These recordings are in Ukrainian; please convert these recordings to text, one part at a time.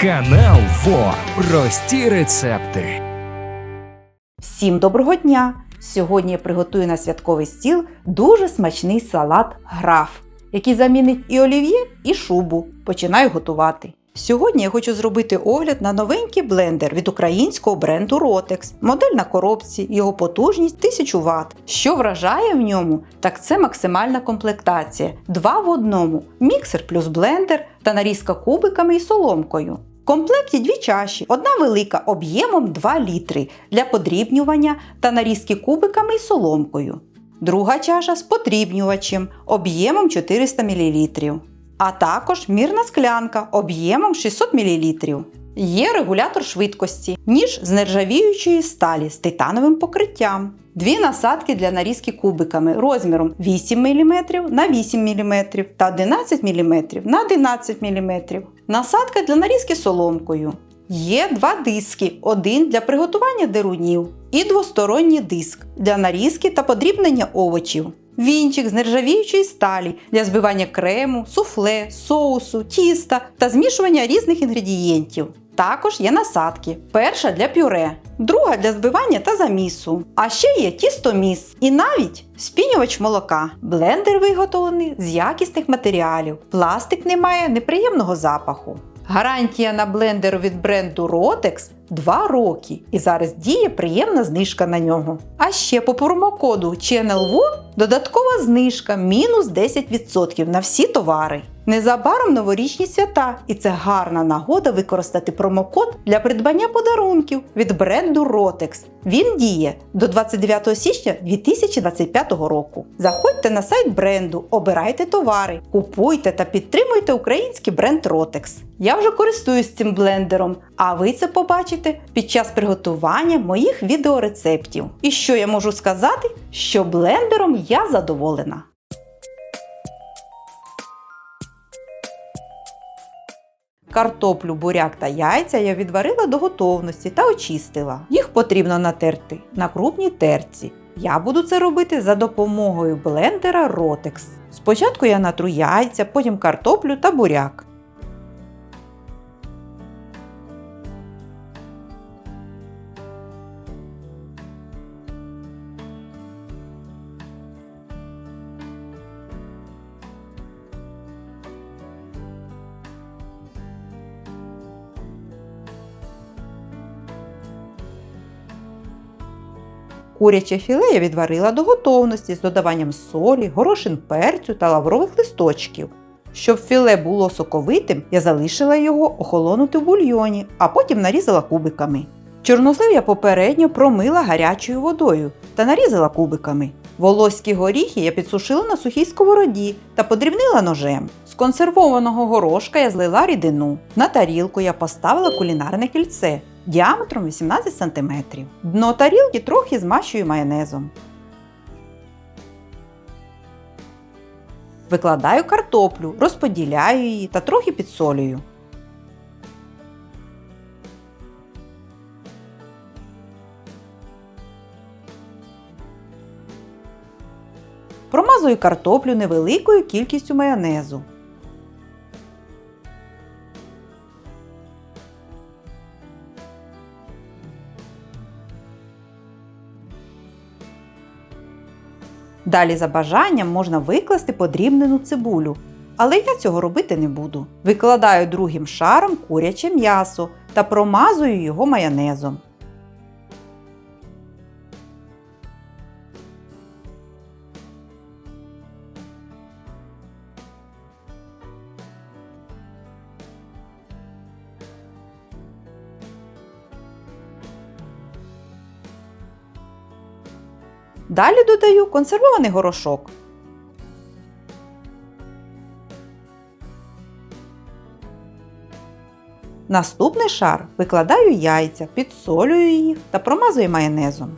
Канал ФО. Прості рецепти. Всім доброго дня! Сьогодні я приготую на святковий стіл дуже смачний салат граф, який замінить і олів'є, і шубу. Починаю готувати. Сьогодні я хочу зробити огляд на новенький блендер від українського бренду Rotex. Модель на коробці, його потужність 1000 Вт. Що вражає в ньому, так це максимальна комплектація. Два в одному: міксер плюс блендер та нарізка кубиками і соломкою. В комплекті дві чаші, одна велика об'ємом 2 літри для подрібнювання та нарізки кубиками і соломкою. Друга чаша з подрібнювачем об'ємом 400 мл. А також мірна склянка об'ємом 600 мл. Є регулятор швидкості, ніж з нержавіючої сталі з титановим покриттям. Дві насадки для нарізки кубиками розміром 8 мм на 8 мм та 11 мм на 11 мм. Насадка для нарізки соломкою. Є два диски: один для приготування дерунів і двосторонній диск для нарізки та подрібнення овочів. Вінчик з нержавіючої сталі для збивання крему, суфле, соусу, тіста та змішування різних інгредієнтів. Також є насадки. Перша для пюре, друга для збивання та замісу. А ще є тістоміс і навіть спінювач молока. Блендер виготовлений з якісних матеріалів. Пластик не має неприємного запаху. Гарантія на блендер від бренду Rotex 2 роки. І зараз діє приємна знижка на нього. А ще по промокоду ChannelWo додаткова знижка мінус 10% на всі товари. Незабаром новорічні свята, і це гарна нагода використати промокод для придбання подарунків від бренду Rotex. Він діє до 29 січня 2025 року. Заходьте на сайт бренду, обирайте товари, купуйте та підтримуйте український бренд Rotex. Я вже користуюсь цим блендером, а ви це побачите під час приготування моїх відеорецептів. І що я можу сказати, що блендером я задоволена. Картоплю, буряк та яйця я відварила до готовності та очистила. Їх потрібно натерти на крупній терці. Я буду це робити за допомогою блендера Rotex. Спочатку я натру яйця, потім картоплю та буряк. Куряче філе я відварила до готовності з додаванням солі, горошин перцю та лаврових листочків. Щоб філе було соковитим, я залишила його охолонути в бульйоні, а потім нарізала кубиками. Чорнослив я попередньо промила гарячою водою та нарізала кубиками. Волоські горіхи я підсушила на сухій сковороді та подрібнила ножем. З консервованого горошка я злила рідину. На тарілку я поставила кулінарне кільце діаметром 18 см. Дно тарілки трохи змащую майонезом. Викладаю картоплю, розподіляю її та трохи підсолюю. Промазую картоплю невеликою кількістю майонезу. Далі за бажанням можна викласти подрібнену цибулю. Але я цього робити не буду. Викладаю другим шаром куряче м'ясо та промазую його майонезом. Далі додаю консервований горошок. Наступний шар викладаю яйця, підсолюю їх та промазую майонезом.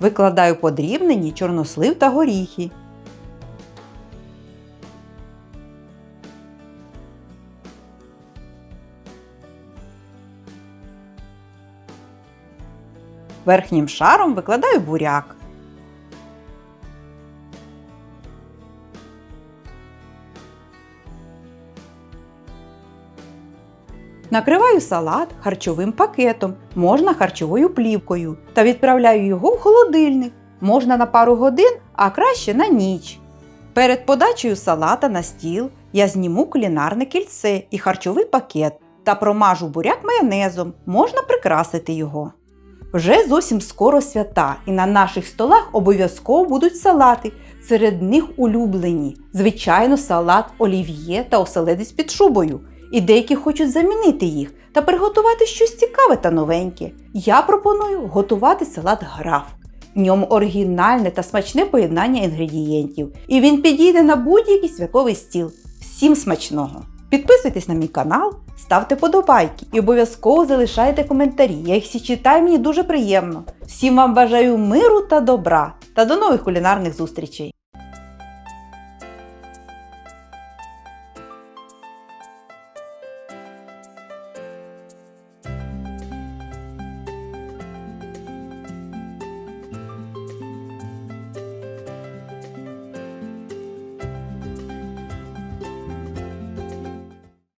Викладаю подрібнені чорнослив та горіхи. Верхнім шаром викладаю буряк. Накриваю салат харчовим пакетом, можна харчовою плівкою та відправляю його в холодильник. Можна на пару годин, а краще на ніч. Перед подачею салата на стіл я зніму кулінарне кільце і харчовий пакет та промажу буряк майонезом, можна прикрасити його. Вже зовсім скоро свята, і на наших столах обов'язково будуть салати. Серед них улюблені, звичайно, салат олів'є та оселедець під шубою. І деякі хочуть замінити їх та приготувати щось цікаве та новеньке. Я пропоную готувати салат граф. В ньому оригінальне та смачне поєднання інгредієнтів, і він підійде на будь-який святковий стіл. Всім смачного! Підписуйтесь на мій канал, ставте подобайки і обов'язково залишайте коментарі. Я їх всі читаю, мені дуже приємно. Всім вам бажаю миру та добра та до нових кулінарних зустрічей!